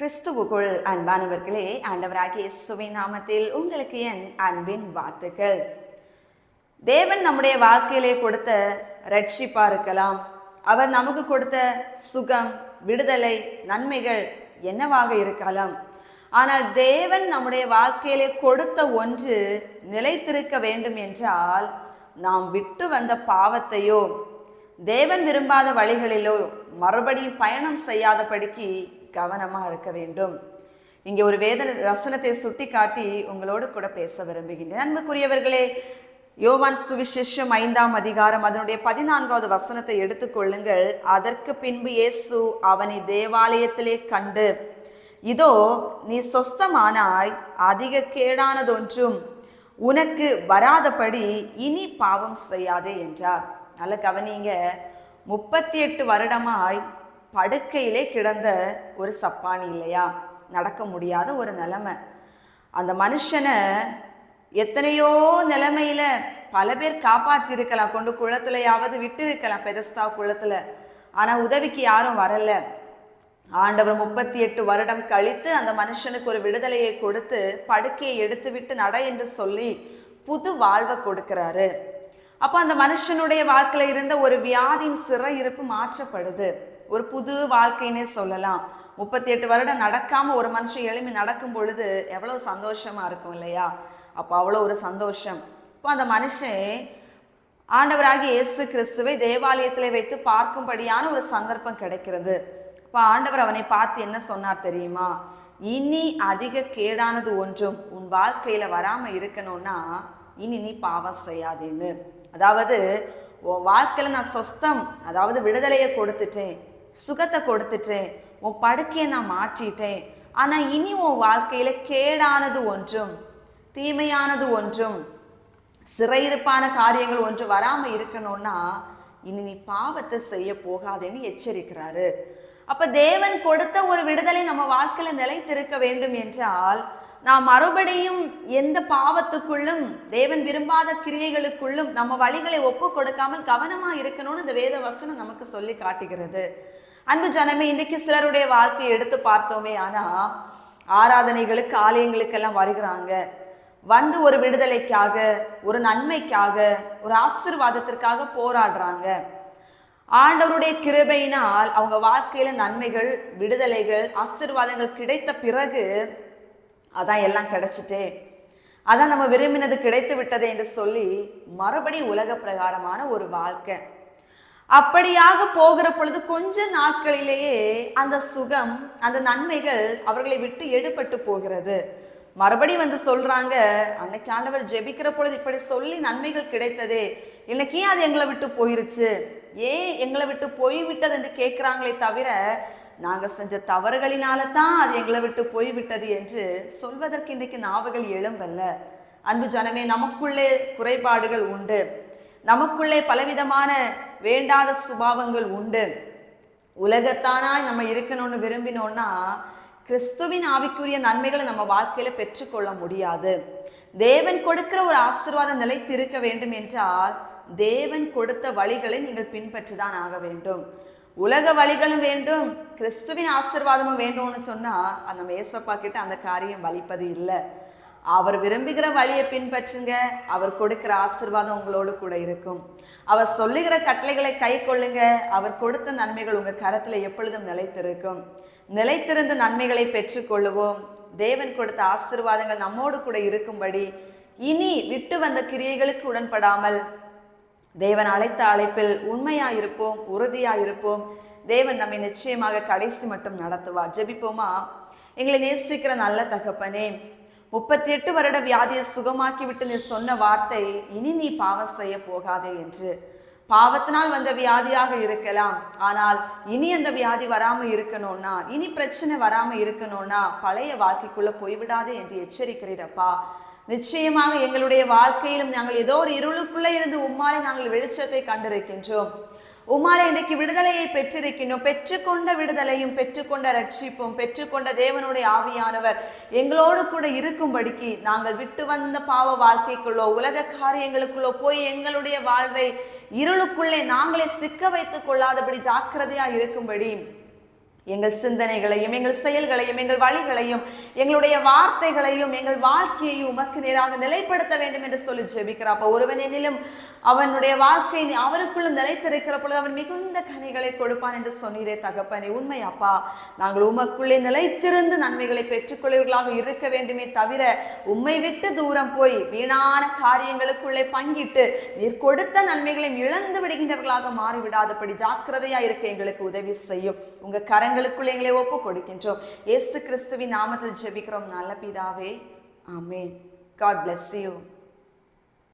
கிறிஸ்துவுக்குள் அன்பானவர்களே ஆண்டவராகிய சுவை நாமத்தில் உங்களுக்கு என் அன்பின் வாழ்த்துக்கள் தேவன் நம்முடைய வாழ்க்கையிலே கொடுத்த ரட்சிப்பா இருக்கலாம். அவர் நமக்கு கொடுத்த சுகம் விடுதலை நன்மைகள் என்னவாக இருக்கலாம். ஆனால் தேவன் நம்முடைய வாழ்க்கையிலே கொடுத்த ஒன்று நிலைத்திருக்க வேண்டும் என்றால் நாம் விட்டு வந்த பாவத்தையோ தேவன் விரும்பாத வழிகளிலோ மறுபடியும் பயணம் செய்யாதபடிக்கு கவனமா இருக்க வேண்டும். இங்கே ஒரு வேத ரசனத்தை சுட்டி காட்டி உங்களோடு கூட பேச விரும்புகின்றேன். அன்புக்குரியவர்களே யோவான் சுவிசேஷம் ஐந்தாம் அதிகாரம் அதனுடைய பதினான்காவது வசனத்தை எடுத்துக்கொள்ளுங்கள் அதற்கு பின்பு இயேசு அவனை தேவாலயத்திலே கண்டு இதோ நீ சொஸ்தமானாய் அதிக கேடானதொன்றும் உனக்கு வராதபடி இனி பாவம் செய்யாதே என்றார். நல்ல கவனிங்க முப்பத்தி எட்டு வருடமாய் படுக்கையிலே கிடந்த ஒரு சப்பானி இல்லையா? நடக்க முடியாத ஒரு நிலைமை. அந்த மனுஷனை எத்தனையோ நிலமையில் பல பேர் காப்பாற்றிருக்கலாம் கொண்டு குளத்துலையாவது விட்டு இருக்கலாம் பெதஸ்தா குளத்தில். ஆனால் உதவிக்கு யாரும் வரலை. ஆண்டவர் முப்பத்தி எட்டு வருடம் கழித்து அந்த மனுஷனுக்கு ஒரு விடுதலையை கொடுத்து படுக்கையை எடுத்து விட்டு நட என்று சொல்லி புது வாழ்வை கொடுக்கிறாரு. அப்போ அந்த மனுஷனுடைய வாழ்க்கையில் இருந்த ஒரு வியாதியின் சிறை இருப்பு மாற்றப்படுது. ஒரு புது வாழ்க்கைன்னே சொல்லலாம். முப்பத்தி எட்டு வருடம் நடக்காம ஒரு மனுஷன் எழுப்பி நடக்கும் பொழுது எவ்வளவு சந்தோஷமா இருக்கும் இல்லையா? அப்போ அவ்வளோ ஒரு சந்தோஷம். இப்போ அந்த மனுஷன் ஆண்டவராகி இயேசு கிறிஸ்துவை தேவாலயத்தில் வைத்து பார்க்கும்படியான ஒரு சந்தர்ப்பம் கிடைக்கிறது. இப்போ ஆண்டவர் அவனை பார்த்து என்ன சொன்னார் தெரியுமா? இனி அதிக கேடானது ஒன்றும் உன் வாழ்க்கையில வராம இருக்கணும்னா இனி நீ பாவம் செய்யாதேன்னு. அதாவது உன் வாழ்க்கையில நான் சொஸ்தம் அதாவது விடுதலையை கொடுத்துட்டேன். சுகத்தை கொடுத்துட்டேன். உன் படுக்கையை நான் மாற்றிட்டேன். ஆனால் இனி உன் வாழ்க்கையில் கேடானது ஒன்றும் தீமையானது ஒன்றும் சிறையிருப்பான காரியங்கள் ஒன்று வராமல் இருக்கணும்னா இனி நீ பாவத்தை செய்ய போகாதேன்னு எச்சரிக்கிறாரு. அப்ப தேவன் கொடுத்த ஒரு விடுதலை நம்ம வாழ்க்கையில நிலைத்திருக்க வேண்டும் என்றால் நாம் மறுபடியும் எந்த பாவத்துக்குள்ளும் தேவன் விரும்பாத கிரியைகளுக்குள்ளும் நம்ம வழிகளை ஒப்பு கொடுக்காமல் கவனமா இருக்கணும்னு இந்த வேத வசனம் நமக்கு சொல்லி காட்டுகிறது. அன்பு ஜனமே இன்னைக்கு சிலருடைய வாழ்க்கையை எடுத்து பார்த்தோமே ஆனா ஆராதனைகளுக்கு ஆலயங்களுக்கெல்லாம் வருகிறாங்க. வந்து ஒரு விடுதலைக்காக ஒரு நன்மைக்காக ஒரு ஆசிர்வாதத்திற்காக போராடுறாங்க. ஆண்டவருடைய கிருபையினால் அவங்க வாழ்க்கையில நன்மைகள் விடுதலைகள் ஆசிர்வாதங்கள் கிடைத்த பிறகு அதான் எல்லாம் கிடைச்சிட்டே. அதான் நம்ம விரும்பினது கிடைத்து விட்டதே என்று சொல்லி மறுபடி உலக பிரகாரமான ஒரு வாழ்க்கை. அப்படியாக போகிற பொழுது கொஞ்ச நாட்களிலேயே அந்த சுகம் அந்த நன்மைகள் அவர்களை விட்டு எடுபட்டு போகிறது. மறுபடி வந்து சொல்றாங்க அன்னைக்கு ஆண்டவர் ஜெபிக்கிற பொழுது இப்படி சொல்லி நன்மைகள் கிடைத்ததே. இன்னைக்கு ஏன் அது எங்களை விட்டு போயிருச்சு? ஏன் எங்களை விட்டு போய்விட்டது என்று கேட்கிறாங்களே தவிர நாங்கள் செஞ்ச தவறுகளினால தான் அது எங்களை விட்டு போய்விட்டது என்று சொல்வதற்கு இன்றைக்கு நாவுகள் எழும்பல்ல. அன்பு ஜனமே நமக்குள்ளே குறைபாடுகள் உண்டு. நமக்குள்ளே பலவிதமான வேண்டாத சுபாவங்கள் உண்டு. உலகத்தானாய் நம்ம இருக்கணும்னு விரும்பினோம்னா கிறிஸ்துவின் ஆவிக்குரிய நன்மைகளை நம்ம வாழ்க்கையில பெற்றுக்கொள்ள முடியாது. தேவன் கொடுக்கிற ஒரு ஆசீர்வாதம் நிலைத்து இருக்க வேண்டும் என்றால் தேவன் கொடுத்த வழிகளை நீங்கள் பின்பற்றுதான் ஆக வேண்டும். உலக வழிகளும் வேண்டும் கிறிஸ்துவின் ஆசிர்வாதமும் வேண்டும்னு சொன்னா அந்த மேசப்பா கிட்ட அந்த காரியம் வலிப்பது இல்லை. அவர் விரும்புகிற வழியை பின்பற்றுங்க. அவர் கொடுக்கிற ஆசீர்வாதம் உங்களோடு கூட இருக்கும். அவர் சொல்லுகிற கட்டளைகளை கை கொள்ளுங்க. அவர் கொடுத்த நன்மைகள் உங்கள் கரத்தில் எப்பொழுதும் நிலைத்திருக்கும். நிலைத்திருந்த நன்மைகளை பெற்றுக்கொள்ளுவோம். தேவன் கொடுத்த ஆசீர்வாதங்கள் நம்மோடு கூட இருக்கும்படி இனி விட்டு வந்த கிரியைகளுக்கு உடன்படாமல் தேவன் அழைத்த அழைப்பில் உண்மையாயிருப்போம் உறுதியாயிருப்போம். தேவன் நம்மை நிச்சயமாக கடைசி மட்டும் நடத்துவார். ஜெபிப்போமா? எங்களை நேசிக்கிற நல்ல தகப்பனே முப்பத்தி எட்டு வருட வியாதியை சுகமாக்கிவிட்டு நீ சொன்ன வார்த்தை இனி நீ பாவம் செய்ய போகாதே என்று. பாவத்தினால் வந்த வியாதியாக இருக்கலாம். ஆனால் இனி அந்த வியாதி வராமல் இருக்கணும்னா இனி பிரச்சனை வராமல் இருக்கணும்னா பழைய வாழ்க்கைக்குள்ள போய்விடாதே என்று எச்சரிக்கிறீரப்பா நிச்சயமாக எங்களுடைய வாழ்க்கையிலும் நாங்கள் ஏதோ ஒரு இருளுக்குள்ளே இருந்து உம்மாலே நாங்கள் வெளிச்சத்தை கண்டிருக்கின்றோம். உமாலே இன்றைக்கு விடுதலையை பெற்றிருக்கின்றோம். பெற்றுக்கொண்ட விடுதலையும் பெற்றுக்கொண்ட ரட்சிப்பும் பெற்றுக்கொண்ட தேவனுடைய ஆவியானவர் எங்களோடு கூட இருக்கும்படிக்கு நாங்கள் விட்டு வந்த பாவ வாழ்க்கைக்குள்ளோ உலக காரியங்களுக்குள்ளோ போய் எங்களுடைய வாழ்வை இருளுக்குள்ளே நாங்களே சிக்க வைத்துக் கொள்ளாதபடி ஜாக்கிரதையா இருக்கும்படி எங்கள் சிந்தனைகளையும் எங்கள் செயல்களையும் எங்கள் வழிகளையும் எங்களுடைய வார்த்தைகளையும் எங்கள் வாழ்க்கையையும் உமக்கு நேராக நிலைப்படுத்த வேண்டும் என்று சொல்லி ஜெபிக்கிறார் அப்போ ஒருவன் எனிலும் அவனுடைய வாழ்க்கை அவருக்குள்ளும் நிலைத்திருக்கிற பொழுது அவன் மிகுந்த கனிகளை கொடுப்பான் என்று சொன்னீரே தகப்பனே. உண்மை அப்பா நாங்கள் உமக்குள்ளே நிலைத்திருந்து நன்மைகளை பெற்றுக்கொள்வர்களாக இருக்க வேண்டுமே தவிர உம்மை விட்டு தூரம் போய் வீணான காரியங்களுக்குள்ளே பங்கிட்டு நீர் கொடுத்த நன்மைகளையும் இழந்து விடுகின்றவர்களாக மாறிவிடாதபடி ஜாக்கிரதையா இருக்க எங்களுக்கு உதவி செய்யும். உங்க கரங்களுக்குள்ளே எங்களை ஒப்பு கொடுக்கின்றோம் இயேசு கிறிஸ்துவின் நாமத்தில் ஜெபிக்கிறோம். நல்ல பிதாவே. ஆமென். God bless you